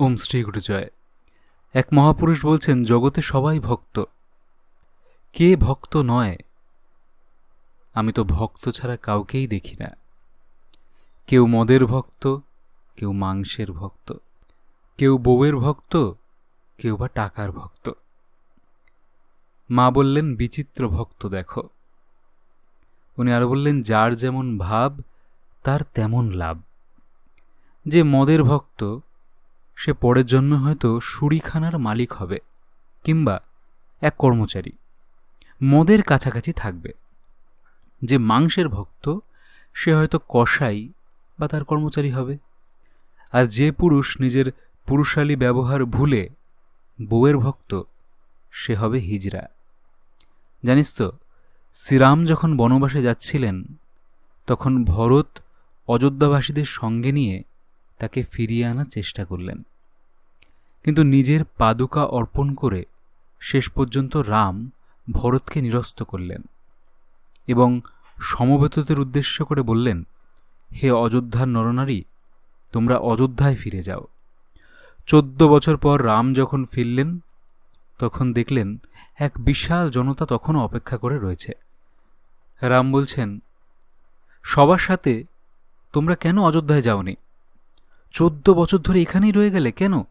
ওম শ্রী গুরুজয়। এক মহাপুরুষ বলছেন, জগতে সবাই ভক্ত। কে ভক্ত নয়? আমি তো ভক্ত ছাড়া কাউকেই দেখি না। কেউ মদের ভক্ত, কেউ মাংসের ভক্ত, কেউ বউয়ের ভক্ত, কেউ বা টাকার ভক্ত। মা বললেন, বিচিত্র ভক্ত দেখো। উনি আরও বললেন, যার যেমন ভাব, তার তেমন লাভ। যে মদের ভক্ত সে পরের জন্মে হয়তো সুরিখানার মালিক হবে, কিংবা এক কর্মচারী। মদের কাছাকাছি থাকবে। যে মাংসের ভক্ত, সে হয়তো কসাই বা তার কর্মচারী হবে। আর যে পুরুষ নিজের পুরুষালী ব্যবহার ভুলে বউয়ের ভক্ত, সে হবে হিজরা। জানিস তো, শ্রীরাম যখন বনবাসে যাচ্ছিলেন, তখন ভরত অযোধ্যাবাসীদের সঙ্গে নিয়ে তাকে ফিরিয়ে আনার চেষ্টা করলেন। কিন্তু নিজের পাদুকা অর্পণ করে শেষ পর্যন্ত রাম ভরতকে নিরস্ত করলেন এবং সমবেতদের উদ্দেশ্য করে বললেন, হে অযোধ্যার নরনারী, তোমরা অযোধ্যায় ফিরে যাও। চোদ্দ বছর পর রাম যখন ফিরলেন, তখন দেখলেন এক বিশাল জনতা তখনও অপেক্ষা করে রয়েছে। রাম বলছেন, সবার সাথে তোমরা কেন অযোধ্যায় যাওনি? চোদ্দ বছর ধরে এখানেই রয়ে গেলে কেন?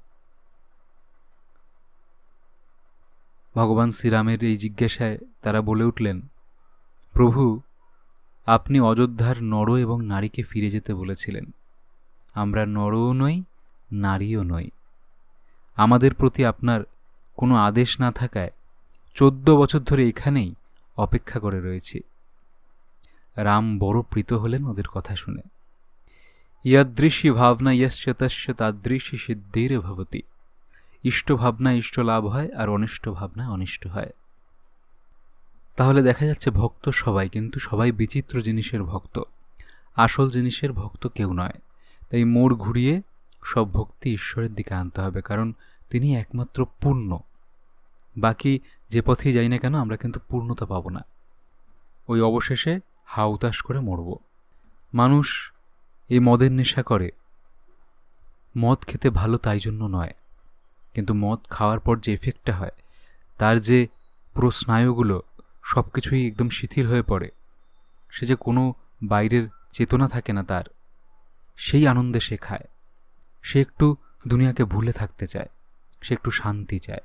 ভগবান শ্রীরামের এই জিজ্ঞাসায় তারা বলে উঠলেন, প্রভু, আপনি অযোধ্যার নর এবং নারীকে ফিরে যেতে বলেছিলেন। আমরা নরও নই, নারীও নই। আমাদের প্রতি আপনার কোনো আদেশ না থাকায় চোদ্দ বছর ধরে এখানেই অপেক্ষা করে রয়েছি। রাম বড় প্রীত হলেন ওদের কথা শুনে। ইয়াদৃশী ভাবনা ইয়শ্চ তাদৃশী সিদ্ধির ভবতী। ইষ্ট ভাবনায় ইষ্ট লাভ হয় আর অনিষ্ট ভাবনায় অনিষ্ট হয়। তাহলে দেখা যাচ্ছে ভক্ত সবাই, কিন্তু সবাই বিচিত্র জিনিসের ভক্ত। আসল জিনিসের ভক্ত কেউ নয়। তাই মোড় ঘুরিয়ে সব ভক্তি ঈশ্বরের দিকে আনতে হবে, কারণ তিনি একমাত্র পূর্ণ। বাকি যে পথেই যাই না কেন, আমরা কিন্তু পূর্ণতা পাব না। ওই অবশেষে হাউতাস করে মরব। মানুষ এই মদের নেশা করে। মদ খেতে ভালো তাই জন্য নয়। কিন্তু মদ খাওয়ার পর যে এফেক্টটা হয়, তার যে পুরো স্নায়ুগুলো সব কিছুই একদম শিথিল হয়ে পড়ে। সে যে কোনো বাইরের চেতনা থাকে না তার। সেই আনন্দে সে খায়। সে একটু দুনিয়াকে ভুলে থাকতে চায়। সে একটু শান্তি চায়।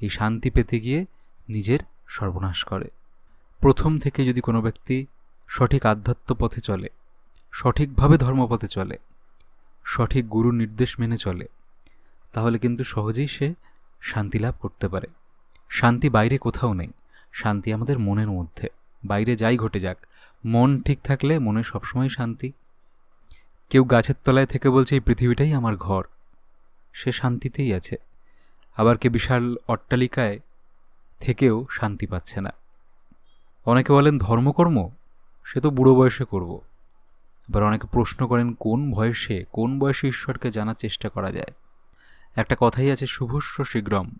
এই শান্তি পেতে গিয়ে নিজের সর্বনাশ করে। প্রথম থেকে যদি কোনো ব্যক্তি সঠিক আধ্যাত্ম পথে চলে, সঠিকভাবে ধর্মপথে চলে, সঠিক গুরু নির্দেশ মেনে চলে তাহলে কিন্তু সহজেই সে শান্তি লাভ করতে পারে। শান্তি বাইরে কোথাও নেই। শান্তি আমাদের মনের মধ্যে। বাইরে যাই ঘটে যাক। মন ঠিক থাকলে মনে সবসময় শান্তি। কেউ গাছের তলায় থেকে বলছে, এই পৃথিবীটাই আমার ঘর। সে শান্তিতেই আছে। আবার কে বিশাল অট্টালিকায় থেকেও শান্তি পাচ্ছে না। অনেকে বলেন, ধর্মকর্ম? সে তো বুড়ো বয়সে করব। আবার অনেকে প্রশ্ন করেন, কোন বয়সে কোন বয়সে ঈশ্বরকে জানার চেষ্টা করা যায়? একটা কথাই আছে, শুভস্য শীঘ্রম,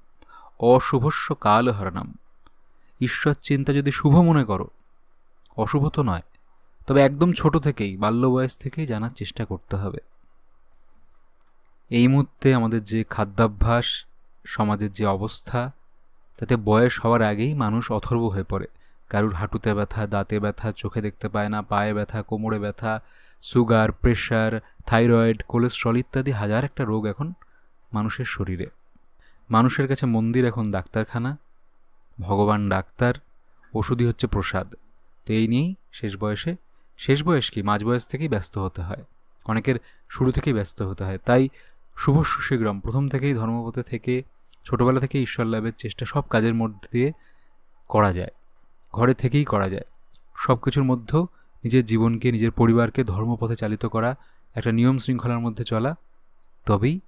অশুভস্য কাল হরণম ঈশ্বর চিন্তা যদি শুভ মনে করো, অশুভ তো নয়, তবে একদম ছোট থেকেই বাল্য বয়স থেকেই জানার চেষ্টা করতে হবে। এই মুহূর্তে আমাদের যে খাদ্যাভ্যাস, সমাজের যে অবস্থা, তাতে বয়স হওয়ার আগেই মানুষ অথর্ব হয়ে পড়ে। কারুর হাঁটুতে ব্যথা, দাঁতে ব্যথা, চোখে দেখতে পায় না, পায়ে ব্যথা, কোমরে ব্যথা, সুগার, প্রেশার, থাইরয়েড, কোলেস্ট্রল ইত্যাদি হাজার একটা রোগ এখন মানুষের শরীরে। মানুষের কাছে মন্দির এখন ডাক্তারখানা, ভগবান ডাক্তার, ওষুধই হচ্ছে প্রসাদ। তো এই নিয়েই শেষ বয়সে, শেষ বয়স কি? মাঝ বয়স থেকেই ব্যস্ত হতে হয়। অনেকের শুরু থেকেই ব্যস্ত হতে হয়। তাই শুভ শীঘ্রম। প্রথম থেকেই ধর্মপথে থেকে, ছোটোবেলা থেকে ঈশ্বর লাভের চেষ্টা সব কাজের মধ্যে দিয়ে করা যায়। ঘরে থেকেই করা যায়। সব কিছুর মধ্যেও নিজের জীবনকে, নিজের পরিবারকে ধর্মপথে চালিত করা, একটা নিয়ম শৃঙ্খলার মধ্যে চলা, তবেই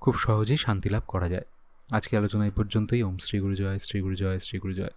খুব সহজেই শান্তি লাভ করা যায়। আজকে আলোচনা এই পর্যন্তই। ওম শ্রী গুরু জয় শ্রী গুরু জয় শ্রী গুরু জয়